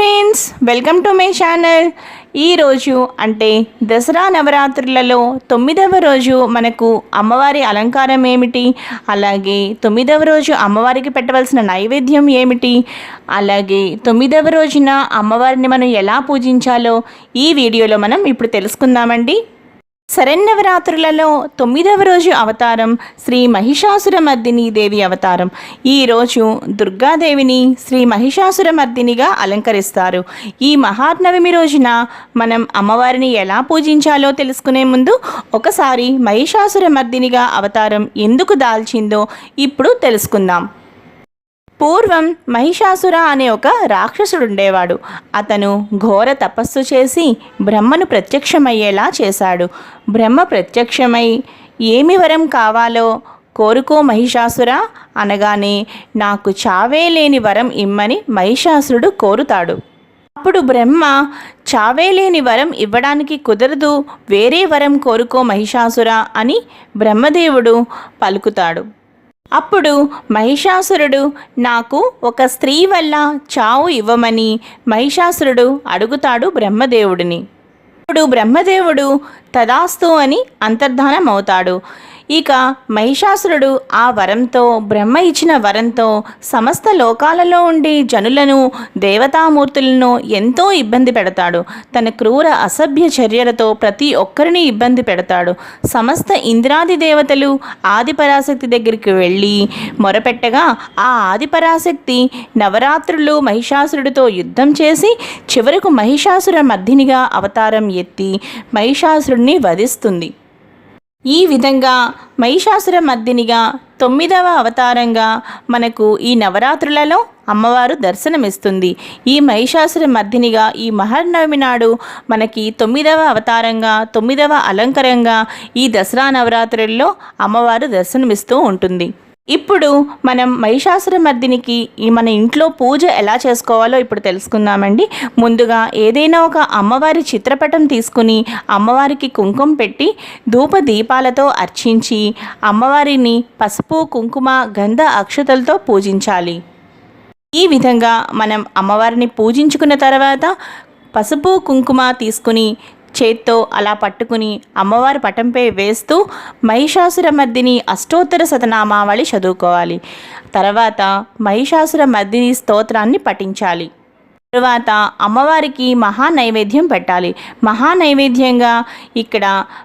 Friends welcome to my channel. ఈరోజు అంటే దసరా నవరాత్రులలో తొమ్మిదవ రోజు మనకు అమ్మవారి అలంకారం ఏమిటి? అలాగే తొమ్మిదవ రోజు అమ్మవారికి పెట్టవలసిన నైవేద్యం ఏమిటి? అలాగే తొమ్మిదవ రోజున అమ్మవారిని మనం ఎలా పూజించాలో ఈ వీడియోలో మనం ఇప్పుడు తెలుసుకుందామండి. శరన్నవరాత్రులలో తొమ్మిదవ రోజు అవతారం శ్రీ మహిషాసురమర్దిని దేవి అవతారం. ఈరోజు దుర్గాదేవిని శ్రీ మహిషాసురమర్దినిగా అలంకరిస్తారు. ఈ మహానవమి రోజున మనం అమ్మవారిని ఎలా పూజించాలో తెలుసుకునే ముందు ఒకసారి మహిషాసురమర్దినిగా అవతారం ఎందుకు దాల్చిందో ఇప్పుడు తెలుసుకుందాం. పూర్వం మహిషాసుర అనే ఒక రాక్షసుడు ఉండేవాడు అతను ఘోర తపస్సు చేసి బ్రహ్మను ప్రత్యక్షమయ్యేలా చేశాడు. బ్రహ్మ ప్రత్యక్షమై ఏమి వరం కావాలో కోరుకో మహిషాసుర అనగానే నాకు చావే లేని వరం ఇమ్మని మహిషాసురుడు కోరుతాడు. అప్పుడు బ్రహ్మ చావేలేని వరం ఇవ్వడానికి కుదరదు వేరే వరం కోరుకో మహిషాసుర అని బ్రహ్మదేవుడు పలుకుతాడు. అప్పుడు మహిషాసురుడు నాకు ఒక స్త్రీ వల్ల చావు ఇవ్వమని మహిషాసురుడు అడుగుతాడు బ్రహ్మదేవుడిని. అప్పుడు బ్రహ్మదేవుడు తదాస్తు అని అంతర్ధానమవుతాడు. ఇక మహిషాసురుడు ఆ వరంతో బ్రహ్మ ఇచ్చిన వరంతో సమస్త లోకాలలో ఉండే జనులను దేవతామూర్తులను ఎంతో ఇబ్బంది పెడతాడు. తన క్రూర అసభ్య చర్యలతో ప్రతి ఒక్కరిని ఇబ్బంది పెడతాడు. సమస్త ఇంద్రాది దేవతలు ఆదిపరాశక్తి దగ్గరికి వెళ్ళి మొరపెట్టగా ఆ ఆదిపరాశక్తి నవరాత్రులు మహిషాసురుడితో యుద్ధం చేసి చివరకు మహిషాసుర మధ్యనిగా అవతారం ఎత్తి మహిషాసురుడిని వధిస్తుంది. ఈ విధంగా మహిషాసుర మర్దినిగా తొమ్మిదవ అవతారంగా మనకు ఈ నవరాత్రులలో అమ్మవారు దర్శనమిస్తుంది. ఈ మహిషాసుర మర్దినిగా ఈ మహర్నవమి నాడు మనకి తొమ్మిదవ అవతారంగా తొమ్మిదవ అలంకరంగా ఈ దసరా నవరాత్రుల్లో అమ్మవారు దర్శనమిస్తూ ఉంటుంది. ఇప్పుడు మనం మహిషాసుర మర్దినికి ఈ మన ఇంట్లో పూజ ఎలా చేసుకోవాలో ఇప్పుడు తెలుసుకుందామండి. ముందుగా ఏదైనా ఒక అమ్మవారి చిత్రపటం తీసుకుని అమ్మవారికి కుంకుమ పెట్టి ధూప దీపాలతో అర్చించి అమ్మవారిని పసుపు కుంకుమ గంధ అక్షతలతో పూజించాలి. ఈ విధంగా మనం అమ్మవారిని పూజించుకున్న తర్వాత పసుపు కుంకుమ తీసుకుని చేత్తో అలా పట్టుకుని అమ్మవారి పటంపై వేస్తూ మహిషాసురమర్దిని అష్టోత్తర శతనామావళి చదువుకోవాలి. తర్వాత మహిషాసురమర్దిని స్తోత్రాన్ని పఠించాలి. తరువాత అమ్మవారికి మహా నైవేద్యం పెట్టాలి. మహా నైవేద్యంగా ఇక్కడ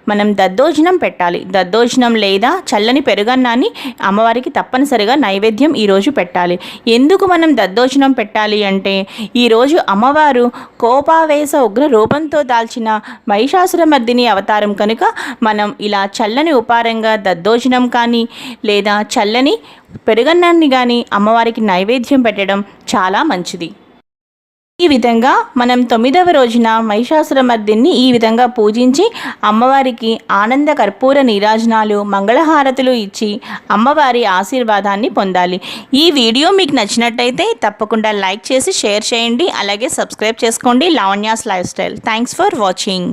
మనం దద్దోజనం పెట్టాలి. దద్దోజనం లేదా చల్లని పెరుగన్నాన్ని అమ్మవారికి తప్పనిసరిగా నైవేద్యం ఈరోజు పెట్టాలి. ఎందుకు మనం దద్దోజనం పెట్టాలి అంటే ఈరోజు అమ్మవారు కోపావేశ ఉగ్ర రూపంతో దాల్చిన మహిషాసురమర్దిని అవతారం కనుక మనం ఇలా చల్లని ఉపారంగా దద్దోజనం కానీ లేదా చల్లని పెరుగన్నాన్ని కానీ అమ్మవారికి నైవేద్యం పెట్టడం చాలా మంచిది. ఈ విధంగా మనం తొమ్మిదవ రోజున మహిషాసురమర్దిని ఈ విధంగా పూజించి అమ్మవారికి ఆనంద కర్పూర నీరాజనాలు మంగళహారతులు ఇచ్చి అమ్మవారి ఆశీర్వాదాన్ని పొందాలి. ఈ వీడియో మీకు నచ్చినట్టయితే తప్పకుండా లైక్ చేసి షేర్ చేయండి. అలాగే సబ్స్క్రైబ్ చేసుకోండి. Lavanya's life style. Thanks for watching.